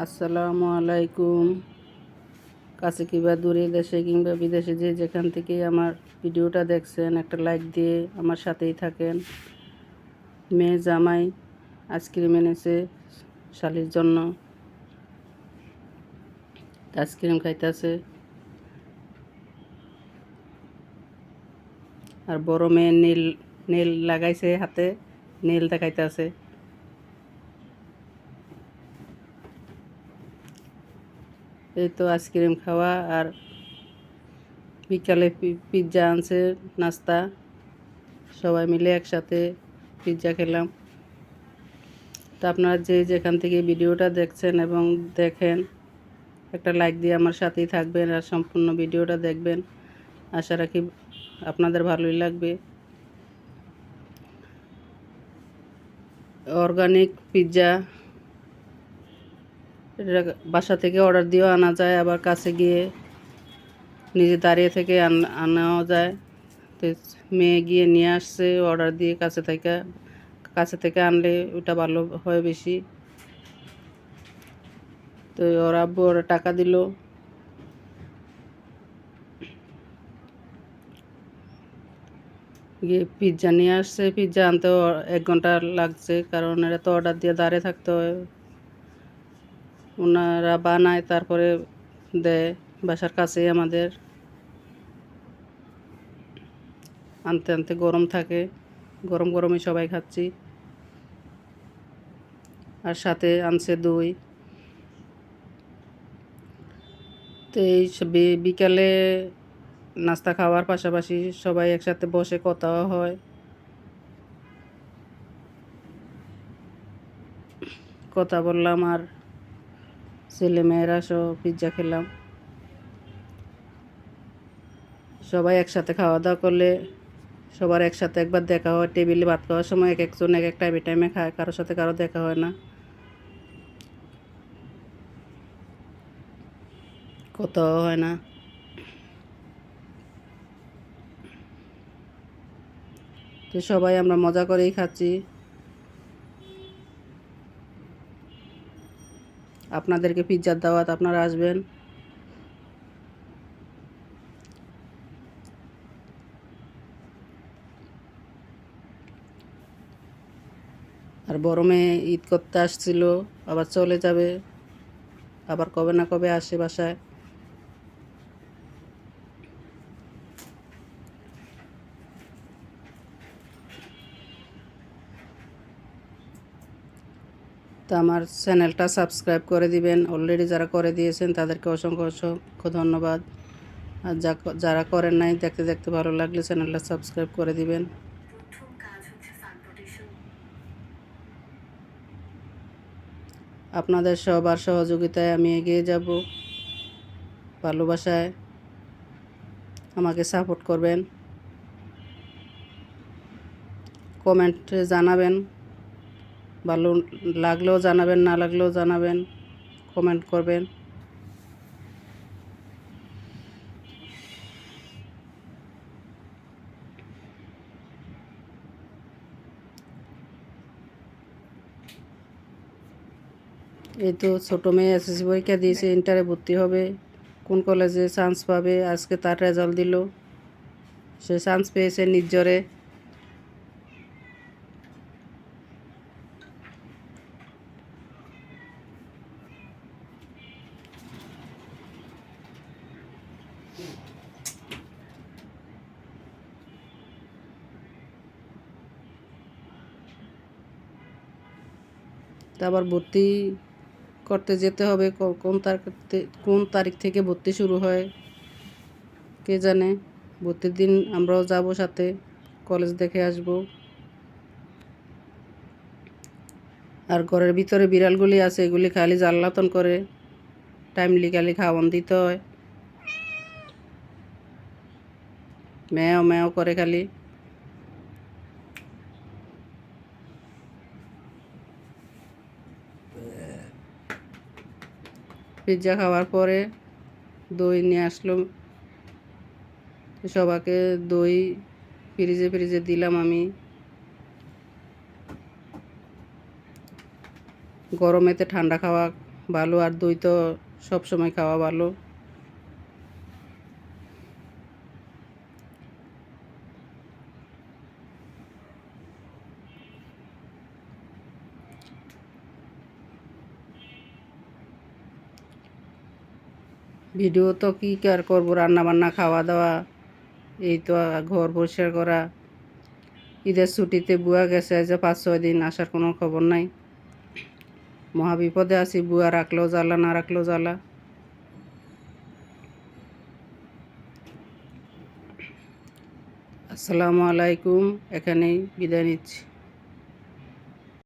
আসসালামু আলাইকুম। কাছে কিংবা দূরে দেশে কিংবা বিদেশে যে যেখান থেকে আমার ভিডিওটা দেখছেন, একটা লাইক দিয়ে আমার সাথেই থাকেন। মেয়ে জামাই আইসক্রিম এনেছে শালির জন্য। আইসক্রিম খাইতেছে। আর বড় মেয়ে নীল নীল লাগাইছে হাতে নীল দেখাইতেছে এই তো আইসক্রিম খাওয়া আর বিকালে পিৎজা আনছে, নাস্তা। সবাই মিলে একসাথে পিৎজা খেলাম। তো আপনারা যে যেখান থেকে ভিডিওটা দেখছেন এবং দেখেন, একটা লাইক দিয়ে আমার সাথেই থাকবেন আর সম্পূর্ণ ভিডিওটা দেখবেন। আশা রাখি আপনাদের ভালোই লাগবে। অর্গানিক পিৎজা এটা বাসা থেকে অর্ডার দিয়েও আনা যায়, আবার কাছে গিয়ে নিজে দাঁড়িয়ে থেকে আন- আনাও যায়। তো মেয়ে গিয়ে নিয়ে আসছে অর্ডার দিয়ে কাছে থেকে কাছে থেকে আনলে ওটা ভালো হয় বেশি। তো ওর আব্বু ওরা টাকা দিল। গিয়ে পিৎজা নিয়ে আসছে। পিৎজা আনতেও এক ঘণ্টা লাগছে, কারণ এটা তো অর্ডার দিয়ে দাঁড়িয়ে থাকতে হয়। ওনারা বানায়, তারপরে দেয়। বাসার কাছেই আমাদের আনতে আনতে গরম থাকে। গরম গরমে সবাই খাচ্ছি। আর সাথে আনছে দই। তো এই বিকালে নাস্তা খাওয়ার পাশাপাশি সবাই একসাথে বসে কথাও হয়। কথা বললাম আর ছেলে মেয়েরা সব পিৎজা খেলাম। সবাই একসাথে খাওয়া দাওয়া করলে, সবার একসাথে একবার দেখা হয়, টেবিলে ভাত খাওয়ার সময় এক একজন এক এক টাইমে টাইমে খায়, কারোর সাথে কারও দেখা হয় না। কথাও হয় না। তো সবাই আমরা মজা করেই খাচ্ছি। আপনাদেরকে পিৎজার দাওয়াত আপনারা আসবেন। আর বড় মেয়ে ঈদ করতে আসছিল, আবার চলে যাবে, আবার কবে না কবে আসে বাসায়। তো আমার চ্যানেলটা সাবস্ক্রাইব করে দিবেন। অলরেডি যারা করে দিয়েছেন, তাদেরকে অসংখ্য অসংখ্য ধন্যবাদ। আর যা যারা করেন নাই, দেখতে দেখতে ভালো লাগলে চ্যানেলটা সাবস্ক্রাইব করে দিবেন। আপনাদের সবার সহযোগিতায় আমি এগিয়ে যাব। ভালোবাসায় আমাকে সাপোর্ট করবেন। কমেন্টে জানাবেন। ভালো লাগলেও জানাবেন, না লাগলেও জানাবেন কমেন্ট করবেন। এই তো ছোটো মেয়ে এসএসসি পরীক্ষা দিয়েছে ইন্টারে ভর্তি হবে। কোন কলেজে চান্স পাবে? আজকে তার রেজাল্ট দিল। সে চান্স পেয়েছে নিজরে তা আবার ভর্তি করতে যেতে হবে। কোন তারিখ কোন তারিখ থেকে ভর্তি শুরু হয়, কে জানে? ভর্তির দিন আমরাও যাব সাথে, কলেজ দেখে আসব। আর ঘরের ভিতরে বিড়ালগুলি আছে, এগুলি খালি জ্বালাতন করে টাইমলি খালি খাওয়ান দিতে হয়। ম্যাও ম্যাও করে খালি। পিৎজা খাওয়ার পরে দই নিয়ে আসলো। সবাকে দই ফ্রিজে ফ্রিজে দিলাম আমি। গরমেতে ঠান্ডা খাওয়া ভালো আর দই তো সব সময় খাওয়া ভালো। ভিডিও তো কী আর করব? রান্না বান্না খাওয়া দাওয়া এই তো ঘর পরিষ্কার করা। ঈদের ছুটিতে বুয়া গেছে যে পাঁচ ছয় দিন, আসার কোনো খবর নাই। মহাবিপদে আছি, বুয়া রাখলেও জ্বালা, না রাখলেও জ্বালা। আসসালামু আলাইকুম, এখানেই বিদায় নিচ্ছি।